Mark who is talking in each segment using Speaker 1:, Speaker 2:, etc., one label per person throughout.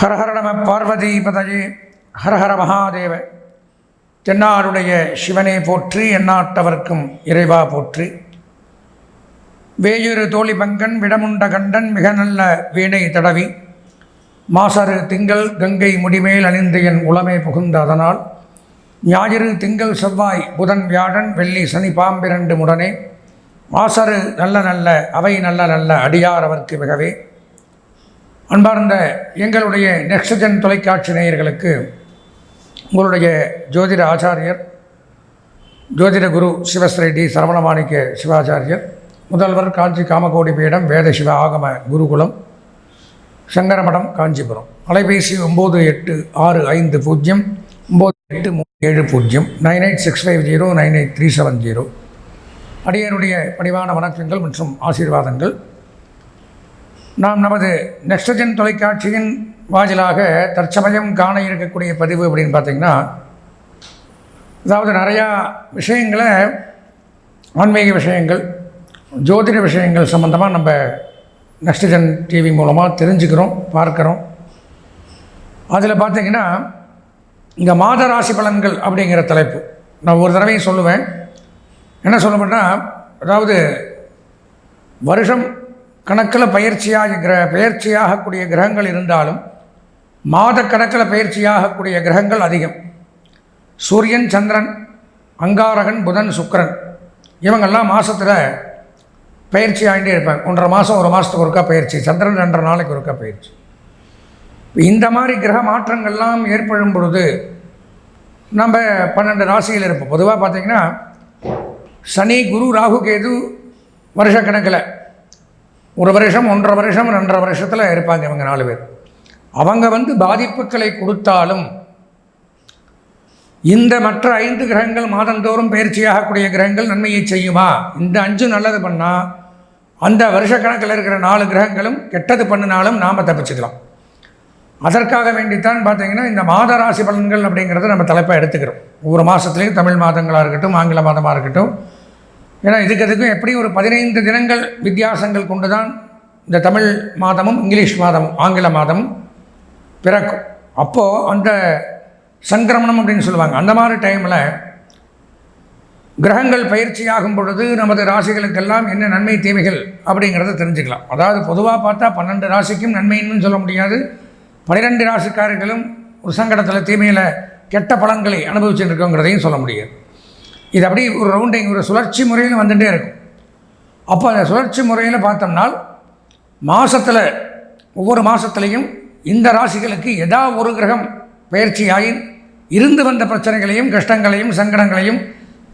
Speaker 1: ஹரஹர நம பார்வதிபதயே. ஹரஹர மகாதேவ. தென்னாருடைய சிவனை போற்றி எண்ணாட்டவர்க்கும் இறைவா போற்றி. வேயுறு தோழி பங்கன் விடமுண்ட கண்டன் மிக நல்ல வீணை தடவி. மாசரு திங்கள் கங்கை முடிமேல் அணிந்து என் உளமே புகுந்த அதனால். ஞாயிறு திங்கள் செவ்வாய் புதன் வியாழன் வெள்ளி சனி பாம்பிரண்டு முடனே. மாசரு நல்ல நல்ல அவை நல்ல நல்ல அடியார் அவர்க்கு மிகவே. அன்பார்ந்த எங்களுடைய நெக்ஸ்டஜன் தொலைக்காட்சி நேயர்களுக்கு உங்களுடைய ஜோதிட ஆச்சாரியர் ஜோதிட குரு சிவஸ்ரீ டி சரவணமாணிக்க சிவாச்சாரியர் முதல்வர் காஞ்சி காமகோடி பீடம் வேத சிவ ஆகம குருகுலம் சங்கரமடம் காஞ்சிபுரம். அலைபேசி ஒம்பது எட்டு ஆறு ஐந்து பூஜ்ஜியம் ஒம்பது எட்டு மூணு ஏழு பூஜ்ஜியம் nine eight six five zero nine eight three seven zero. அடியனுடைய பணிவான வணக்கங்கள் மற்றும் ஆசீர்வாதங்கள். நாம் நமது நெக்ஸ்டஜன் தொலைக்காட்சியின் வாயிலாக தற்சமயம் காண இருக்கக்கூடிய பதிவு அப்படின்னு பார்த்திங்கன்னா அதாவது நிறையா விஷயங்களை ஆன்மீக விஷயங்கள் ஜோதிட விஷயங்கள் சம்மந்தமாக நம்ம நெக்ஸ்டஜன் டிவி மூலமாக தெரிஞ்சுக்கிறோம் பார்க்குறோம். அதில் பார்த்திங்கன்னா இங்கே மாத ராசி பலன்கள் அப்படிங்கிற தலைப்பு. நான் ஒரு தடவையும் சொல்லுவேன். என்ன சொல்லுவேன்னா அதாவது வருஷம் கணக்கில் பயிற்சியாக கிர பயிற்சியாகக்கூடிய கிரகங்கள் இருந்தாலும் மாத கணக்கில் பயிற்சியாகக்கூடிய கிரகங்கள் அதிகம். சூரியன் சந்திரன் அங்காரகன் புதன் சுக்கிரன் இவங்கெல்லாம் மாதத்தில் பயிற்சி ஆகிட்டே இருப்பாங்க. ஒன்றரை மாதம் ஒரு மாதத்துக்கு ஒருக்கா பயிற்சி சந்திரன் ரெண்டரை நாளைக்கு ஒருக்கா பயிற்சி. இந்த மாதிரி கிரக மாற்றங்கள்லாம் ஏற்படும் பொழுது நம்ம பன்னெண்டு ராசியில் இருப்போம். பொதுவாக பார்த்திங்கன்னா சனி குரு ராகு கேது வருஷக்கணக்கில் ஒரு வருஷம் ஒன்றரை வருஷம் ரெண்டரை வருஷத்தில் இருப்பாங்க இவங்க நாலு பேர். அவங்க வந்து பாதிப்புகளை கொடுத்தாலும் இந்த மற்ற ஐந்து கிரகங்கள் மாதந்தோறும் பயிற்சியாகக்கூடிய கிரகங்கள் நன்மையை செய்யுமா? இந்த அஞ்சு நல்லது பண்ணால் அந்த வருஷக்கணக்கில் இருக்கிற நாலு கிரகங்களும் கெட்டது பண்ணினாலும் நாம் தப்பிச்சுக்கலாம். அதற்காக வேண்டித்தான் பார்த்தீங்கன்னா இந்த மாத ராசி பலன்கள் அப்படிங்கிறத நம்ம தலைப்பாக எடுத்துக்கிறோம். ஒவ்வொரு மாதத்துலேயும் தமிழ் மாதங்களாக இருக்கட்டும் ஆங்கில மாதமாக இருக்கட்டும் ஏன்னா இதுக்கு அதுக்கும் எப்படி ஒரு பதினைந்து தினங்கள் வித்தியாசங்கள் கொண்டு தான் இந்த தமிழ் மாதமும் இங்கிலீஷ் மாதமும் ஆங்கில மாதமும் பிறக்கும். அப்போது அந்த சங்கிரமணம் அப்படின்னு சொல்லுவாங்க. அந்த மாதிரி டைமில் கிரகங்கள் பயிற்சியாகும் பொழுது நமது ராசிகளுக்கெல்லாம் என்ன நன்மை தீமைகள் அப்படிங்கிறத தெரிஞ்சுக்கலாம். அதாவது பொதுவாக பார்த்தா பன்னெண்டு ராசிக்கும் நன்மைன்னு சொல்ல முடியாது. பனிரெண்டு ராசிக்காரர்களும் ஒரு சங்கடத்தில் தீமையில் கெட்ட பலன்களை அனுபவிச்சுட்டு இருக்கோங்கிறதையும் சொல்ல முடியாது. இது அப்படி ஒரு ரவுண்டிங் ஒரு சுழற்சி முறையில் வந்துகிட்டே இருக்கும். அப்போ அந்த சுழற்சி முறையில் பார்த்தோம்னால் மாதத்தில் ஒவ்வொரு மாதத்துலேயும் இந்த ராசிகளுக்கு எதா ஒரு கிரகம் பயிற்சியாகி இருந்து வந்த பிரச்சனைகளையும் கஷ்டங்களையும் சங்கடங்களையும்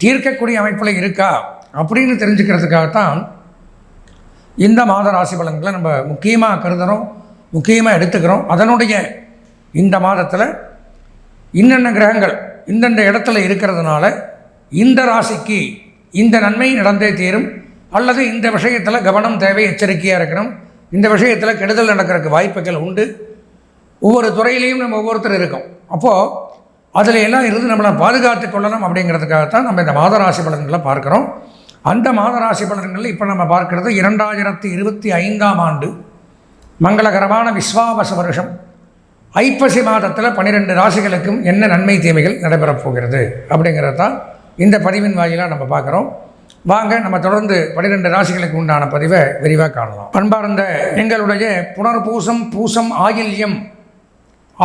Speaker 1: தீர்க்கக்கூடிய அமைப்பில் இருக்கா அப்படின்னு தெரிஞ்சுக்கிறதுக்காகத்தான் இந்த மாத ராசி பலன்களை நம்ம முக்கியமாக கருதுகிறோம் முக்கியமாக எடுத்துக்கிறோம். அதனுடைய இந்த மாதத்தில் இன்னென்ன கிரகங்கள் இந்தந்த இடத்துல இருக்கிறதுனால இந்த ராசிக்கு இந்த நன்மை நடந்தே தீரும். அல்லது இந்த விஷயத்தில் கவனம் தேவை எச்சரிக்கையாக இருக்கணும். இந்த விஷயத்தில் கெடுதல் நடக்கிறதுக்கு வாய்ப்புகள் உண்டு. ஒவ்வொரு துறையிலையும் நம்ம ஒவ்வொருத்தர் இருக்கோம். அப்போது அதில் எல்லாம் இருந்து நம்மளை பாதுகாத்து கொள்ளணும் அப்படிங்கிறதுக்காகத்தான் நம்ம இந்த மாதராசி பலன்களை பார்க்குறோம். அந்த மாதராசி பலன்களில் இப்போ நம்ம பார்க்குறது இரண்டாயிரத்தி இருபத்தி ஐந்தாம் ஆண்டு மங்களகரமான விஸ்வாவச வருஷம். ஐப்பசி மாதத்தில் பன்னிரெண்டு ராசிகளுக்கும் என்ன நன்மை தீமைகள் நடைபெறப் போகிறது அப்படிங்கிறது தான் இந்த பதிவின் வாயிலாக நம்ம பார்க்குறோம். வாங்க நம்ம தொடர்ந்து பனிரெண்டு ராசிகளுக்கு உண்டான பதிவை விரிவாக காணலாம். அன்பார்ந்த எங்களுடைய புனர்பூசம் பூசம் ஆயில்யம்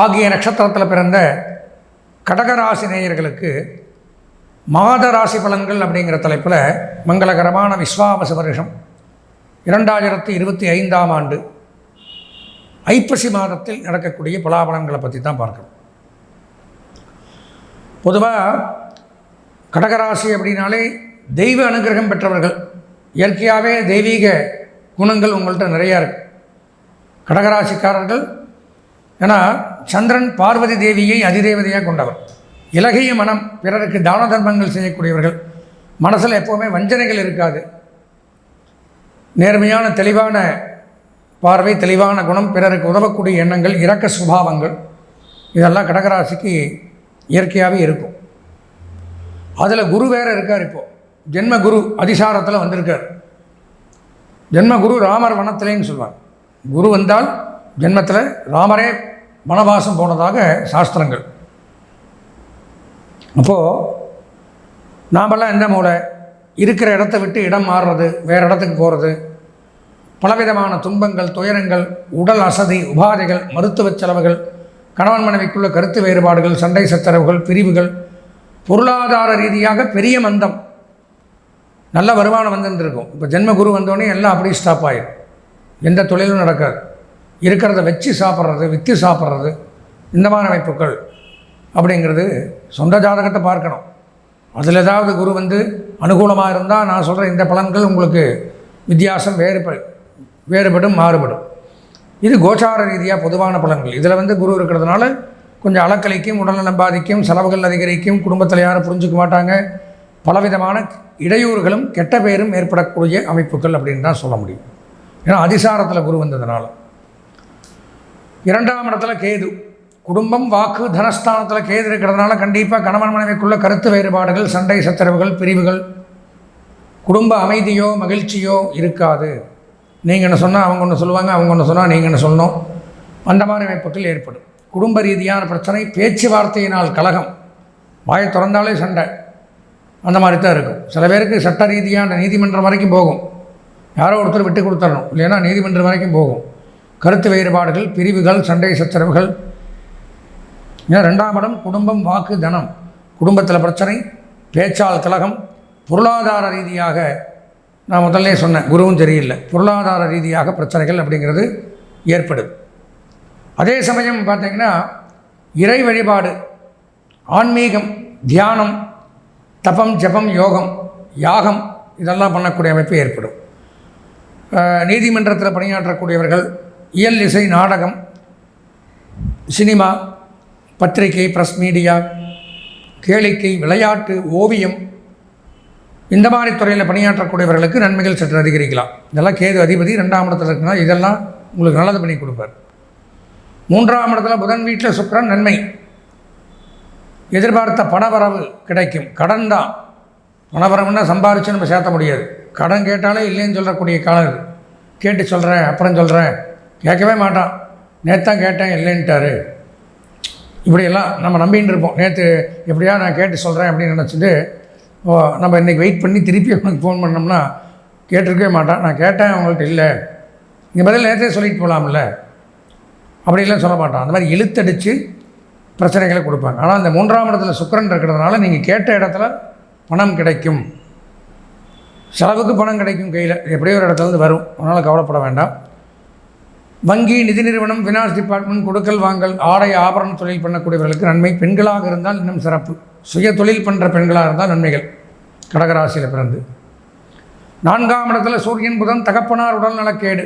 Speaker 1: ஆகிய நட்சத்திரத்தில் பிறந்த கடகராசி நேயர்களுக்கு மாத ராசி பலன்கள் அப்படிங்கிற தலைப்பில் மங்களகரமான விஸ்வாவச வருஷம். இரண்டாயிரத்தி இருபத்தி ஐந்தாம் ஆண்டு ஐப்பசி மாதத்தில் நடக்கக்கூடிய பலாபலன்களை பற்றி தான் பார்க்கணும். பொதுவாக கடகராசி அப்படின்னாலே தெய்வ அனுகிரகம் பெற்றவர்கள். இயற்கையாகவே தெய்வீக குணங்கள் உங்கள்கிட்ட நிறையா இருக்குது கடகராசிக்காரர்கள் ஏன்னா சந்திரன் பார்வதி தேவியை அதிதேவதையாக கொண்டவர். இலகைய மனம் பிறருக்கு தான தர்மங்கள் செய்யக்கூடியவர்கள். மனசில் எப்போவுமே வஞ்சனைகள் இருக்காது. நேர்மையான தெளிவான பார்வை தெளிவான குணம் பிறருக்கு உதவக்கூடிய எண்ணங்கள் இரக்க சுபாவங்கள் இதெல்லாம் கடகராசிக்கு இயற்கையாகவே இருக்கும். அதில் குரு வேறு இருக்கார் இப்போது ஜென்ம குரு அதிசாரத்தில் வந்திருக்கார். ஜென்ம குரு ராமர் வனத்திலேன்னு சொல்லுவாங்க குரு வந்தால் ஜென்மத்தில் ராமரே வனவாசம் போனதாக சாஸ்திரங்கள். அப்போது நாமெல்லாம் எந்த மூளை? இருக்கிற இடத்த விட்டு இடம் மாறுறது வேறு இடத்துக்கு போகிறது பலவிதமான துன்பங்கள் துயரங்கள் உடல் அசதி உபாதைகள் மருத்துவச் செலவுகள் கணவன் மனைவிக்குள்ள கருத்து வேறுபாடுகள் சண்டை சச்சரவுகள் பிரிவுகள் பொருளாதார ரீதியாக பெரிய மந்தம். நல்ல வருமானம் வந்துருந்துருக்கும். இப்போ ஜென்ம குரு வந்தோடனே எல்லாம் அப்படியே ஸ்டாப் ஆயிடும் எந்த தொழிலும் நடக்காது. இருக்கிறத வச்சு சாப்பிட்றது விற்று சாப்பிட்றது இந்த மாதிரி அமைப்புகள் அப்படிங்கிறது சொந்த ஜாதகத்தை பார்க்கணும். அதில் ஏதாவது குரு வந்து அனுகூலமாக இருந்தால் நான் சொல்கிற இந்த பலன்கள் உங்களுக்கு வித்தியாசம் வேறுப வேறுபடும் மாறுபடும். இது கோச்சார ரீதியாக பொதுவான பலன்கள். இதில் வந்து குரு இருக்கிறதுனால கொஞ்சம் அலக்கலைக்கும் உடல்நலம் பாதிக்கும் செலவுகள் அதிகரிக்கும் குடும்பத்தில் யாரும் புரிஞ்சுக்க மாட்டாங்க. பலவிதமான இடையூறுகளும் கெட்ட பெயரும் ஏற்படக்கூடிய அமைப்புகள் அப்படின்னு தான் சொல்ல முடியும். ஏன்னா அதிசாரத்தில் குரு வந்ததுனால. இரண்டாம் இடத்துல கேது. குடும்பம் வாக்கு தனஸ்தானத்தில் கேது இருக்கிறதுனால கண்டிப்பாக கணவன் மனைவிக்குள்ள கருத்து வேறுபாடுகள் சண்டை சச்சரவுகள் பிரிவுகள். குடும்ப அமைதியோ மகிழ்ச்சியோ இருக்காது. நீங்கள் என்ன சொன்னால் அவங்க ஒன்று சொல்லுவாங்க அவங்க ஒன்று சொன்னால் நீங்கள் என்ன சொல்லணும்? அந்த மாதிரி அமைப்புகள் ஏற்படும். குடும்ப ரீதியான பிரச்சனை பேச்சுவார்த்தையினால் கலகம். வாயை திறந்தாலே சண்டை. அந்த மாதிரி தான் இருக்கும். சில பேருக்கு சட்ட ரீதியான நீதிமன்றம் வரைக்கும் போகும். யாரோ ஒருத்தர் விட்டு கொடுத்துடணும். இல்லைன்னா நீதிமன்றம் வரைக்கும் போகும். கருத்து வேறுபாடுகள் பிரிவுகள் சண்டை சச்சரவுகள். ஏன்னா ரெண்டாம் இடம் குடும்பம் வாக்கு தனம். குடும்பத்தில் பிரச்சனை பேச்சால் கலகம். பொருளாதார ரீதியாக நான் முதல்ல சொன்னேன் குருவும் சரியில்லை. பொருளாதார ரீதியாக பிரச்சனைகள் அப்படிங்கிறது ஏற்படும் அதே சமயம் பார்த்தீங்கன்னா இறை வழிபாடு ஆன்மீகம் தியானம் தபம் ஜபம் யோகம் யாகம் இதெல்லாம் பண்ணக்கூடிய அமைப்பு ஏற்படும். நீதிமன்றத்தில் பணியாற்றக்கூடியவர்கள் இயல் இசை நாடகம் சினிமா பத்திரிகை ப்ரெஸ் மீடியா கேளிக்கை விளையாட்டு ஓவியம் இந்த மாதிரி துறையில் பணியாற்றக்கூடியவர்களுக்கு நன்மைகள் சற்று அதிகரிக்கலாம். இதெல்லாம் கேது அதிபதி ரெண்டாம் இடத்துல இருக்குன்னா இதெல்லாம் உங்களுக்கு நல்லது பண்ணி கொடுப்பார். மூன்றாம் இடத்துல புதன் வீட்டில் சுக்கரன் நன்மை. எதிர்பார்த்த பணவரவு கிடைக்கும். கடன் தான். பணவரவுன்னா சம்பாரிச்சு நம்ம சேர்த்த முடியாது. கடன் கேட்டாலே இல்லைன்னு சொல்லக்கூடிய காலம் இது. கேட்டு சொல்கிறேன் அப்புறம் சொல்கிறேன் கேட்கவே மாட்டான். நேற்று தான் கேட்டேன் இல்லைன்ட்டாரு. இப்படியெல்லாம் நம்ம நம்பின்னு இருப்போம். நேற்று எப்படியா நான் கேட்டு சொல்கிறேன் அப்படின்னு நினச்சிட்டு ஓ நம்ம இன்றைக்கி வெயிட் பண்ணி திருப்பி அவனுக்கு ஃபோன் பண்ணோம்னா கேட்டிருக்கவே மாட்டான். நான் கேட்டேன் அவங்கள்ட்ட இல்லை. நீங்கள் பதில் நேற்றே சொல்லிட்டு போகலாம்ல அப்படிலாம் சொல்ல மாட்டோம் அந்த மாதிரி இழுத்தடிச்சு பிரச்சனைகளை கொடுப்பாங்க. ஆனால் அந்த மூன்றாம் இடத்துல சுக்கிரன் இருக்கிறதுனால நீங்கள் கேட்ட இடத்துல பணம் கிடைக்கும். செலவுக்கு பணம் கிடைக்கும் கையில். எப்படியோ ஒரு இடத்துலேருந்து வரும். அதனால் கவலைப்பட வேண்டாம். வங்கி நிதி நிறுவனம் ஃபினான்ஸ் டிபார்ட்மெண்ட் கொடுக்கல் வாங்கல் ஆடை ஆபரண தொழில் பண்ணக்கூடியவர்களுக்கு நன்மை. பெண்களாக இருந்தால் இன்னும் சிறப்பு. சுய தொழில் பண்ணுற பெண்களாக இருந்தால் நன்மைகள். கடகராசியில் பிறந்து. நான்காம் இடத்துல சூரியன் புதன் தகப்பனார் உடல்நலக்கேடு.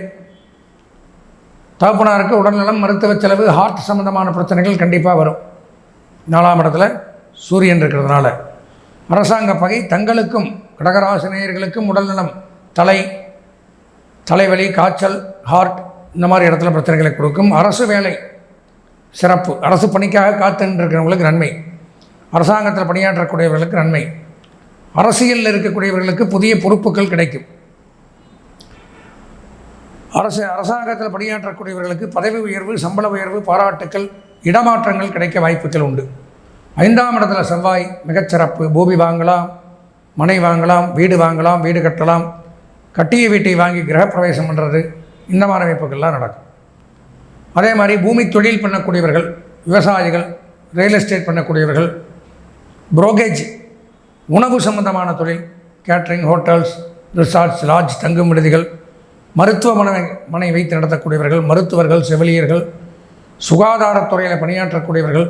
Speaker 1: தகப்பனாருக்கு உடல்நலம் மருத்துவ செலவு ஹார்ட் சம்மந்தமான பிரச்சனைகள் கண்டிப்பாக வரும். நாலாம் இடத்துல சூரியன் இருக்கிறதுனால. அரசாங்க பகை தங்களுக்கும் கடகராசினியர்களுக்கும் உடல்நலம் தலை தலைவலி காய்ச்சல் ஹார்ட் இந்த மாதிரி இடத்துல பிரச்சனைகளை கொடுக்கும். அரசு வேலை சிறப்பு. அரசு பணிக்காக காத்துருக்கிறவங்களுக்கு நன்மை. அரசாங்கத்தில் பணியாற்றக்கூடியவர்களுக்கு நன்மை. அரசியலில் இருக்கக்கூடியவர்களுக்கு புதிய பொறுப்புகள் கிடைக்கும். அரசு அரசாங்கத்தில் பணியாற்றக்கூடியவர்களுக்கு பதவி உயர்வு சம்பள உயர்வு பாராட்டுக்கள் இடமாற்றங்கள் கிடைக்க வாய்ப்புகள் உண்டு. ஐந்தாம் இடத்துல செவ்வாய் மிகச்சிறப்பு. பூமி வாங்கலாம் மனை வாங்கலாம் வீடு வாங்கலாம் வீடு கட்டலாம். கட்டிய வீட்டை வாங்கி கிரகப்பிரவேசம் பண்ணுறது இந்த மாதிரி அமைப்புகள்லாம் நடக்கும். அதே மாதிரி பூமி தொழில் பண்ணக்கூடியவர்கள் விவசாயிகள் ரியல் எஸ்டேட் பண்ணக்கூடியவர்கள் புரோக்கேஜ் உணவு சம்பந்தமான தொழில் கேட்ரிங் ஹோட்டல்ஸ் ரிசார்ட்ஸ் லாட்ஜ் தங்கும் விடுதிகள் மருத்துவமனை மனை வைத்து நடத்தக்கூடியவர்கள் மருத்துவர்கள் செவிலியர்கள் சுகாதாரத்துறையில் பணியாற்றக்கூடியவர்கள்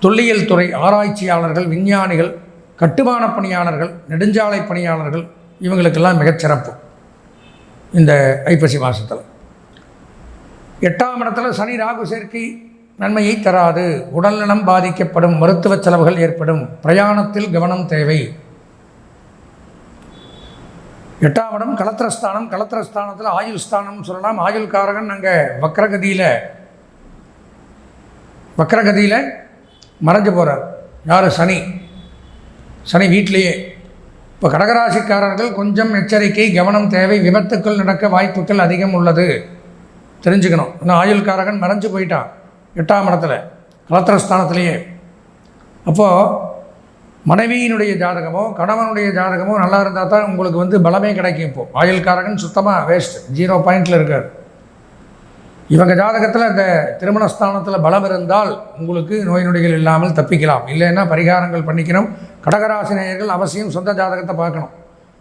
Speaker 1: தொல்லியல் துறை ஆராய்ச்சியாளர்கள் விஞ்ஞானிகள் கட்டுமான பணியாளர்கள் நெடுஞ்சாலை பணியாளர்கள் இவங்களுக்கெல்லாம் மிகச்சிறப்பு இந்த ஐப்பசி மாதத்தில் எட்டாம் இடத்துல சனி ராகு சேர்க்கை நன்மையை தராது. உடல்நலம் பாதிக்கப்படும் மருத்துவ செலவுகள் ஏற்படும். பிரயாணத்தில் கவனம் தேவை. எட்டாம் இடம் கலத்திரஸ்தானம். கலத்திரஸ்தானத்தில் ஆயுள் ஸ்தானம்னு சொல்லலாம். ஆயுள் காரகன் அங்கே வக்ரகதியில் வக்ரகதியில் மறைஞ்சு போகிறார் யார்? சனி. சனி வீட்டிலேயே. இப்போ கடகராசிக்காரர்கள் கொஞ்சம் எச்சரிக்கை கவனம் தேவை விபத்துக்கள் நடக்க வாய்ப்புகள் அதிகம் உள்ளது. தெரிஞ்சுக்கணும். இன்னும் ஆயுள்காரகன் மறைஞ்சு போயிட்டான். எட்டாம் இடத்துல கலத்திரஸ்தானத்திலேயே. அப்போது மனைவியினுடைய ஜாதகமோ கணவனுடைய ஜாதகமோ நல்லா இருந்தால் தான் உங்களுக்கு வந்து பலமே கிடைக்கும் இப்போது ஆயுள்காரகன் சுத்தமாக வேஸ்ட் ஜீரோ பாயிண்டில் இருக்கார். இவங்க ஜாதகத்தில் இந்த திருமணஸ்தானத்தில் பலம் இருந்தால் உங்களுக்கு நோய் நொடிகள் இல்லாமல் தப்பிக்கலாம். இல்லைன்னா பரிகாரங்கள் பண்ணிக்கணும். கடகராசி நேயர்கள் அவசியம் சொந்த ஜாதகத்தை பார்க்கணும்.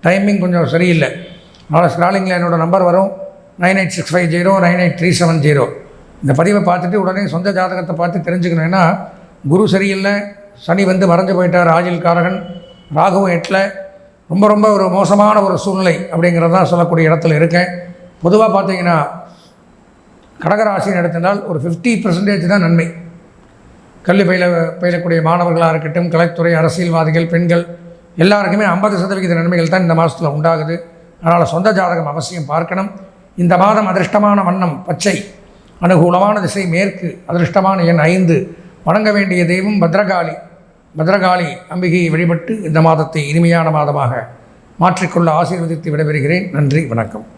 Speaker 1: டைமிங் கொஞ்சம் சரியில்லை. அதனால் ஸ்க்ராலிங்கில் என்னோடய நம்பர் வரும். Nine eight six five zero nine eight three seven zero. இந்த பதிவை பார்த்துட்டு உடனே சொந்த ஜாதகத்தை பார்த்து தெரிஞ்சுக்கணும் ஏன்னா குரு சரியில்லை சனி வந்து மறைஞ்சு போயிட்டார். ராஜில் காரகன் ராகுவும் எட்டில். ரொம்ப ரொம்ப ஒரு மோசமான ஒரு சூழ்நிலை அப்படிங்கிறதான் சொல்லக்கூடிய இடத்துல இருக்கேன். பொதுவாக பார்த்தீங்கன்னா கடகராசின்னு எடுத்திருந்தால் ஒரு ஃபிஃப்டி பர்சன்டேஜ் தான் நன்மை. கல்வி பயில பயிலக்கூடிய மாணவர்களாக இருக்கட்டும் கலைத்துறை அரசியல்வாதிகள் பெண்கள் எல்லாருக்குமே ஐம்பது சதவிகித நன்மைகள் தான் இந்த மாதத்தில் உண்டாகுது. அதனால் சொந்த ஜாதகம் அவசியம் பார்க்கணும். இந்த மாதம் அதிர்ஷ்டமான வண்ணம் பச்சை அனுகூலமான திசை மேற்கு அதிர்ஷ்டமான எண் ஐந்து. வணங்க வேண்டிய தெய்வம் பத்ரகாளி. பத்ரகாளி அம்பிகையை வழிபட்டு இந்த மாதத்தை இனிமையான மாதமாக மாற்றிக்கொள்ள ஆசீர்வதித்து விடைபெறுகிறேன். நன்றி வணக்கம்.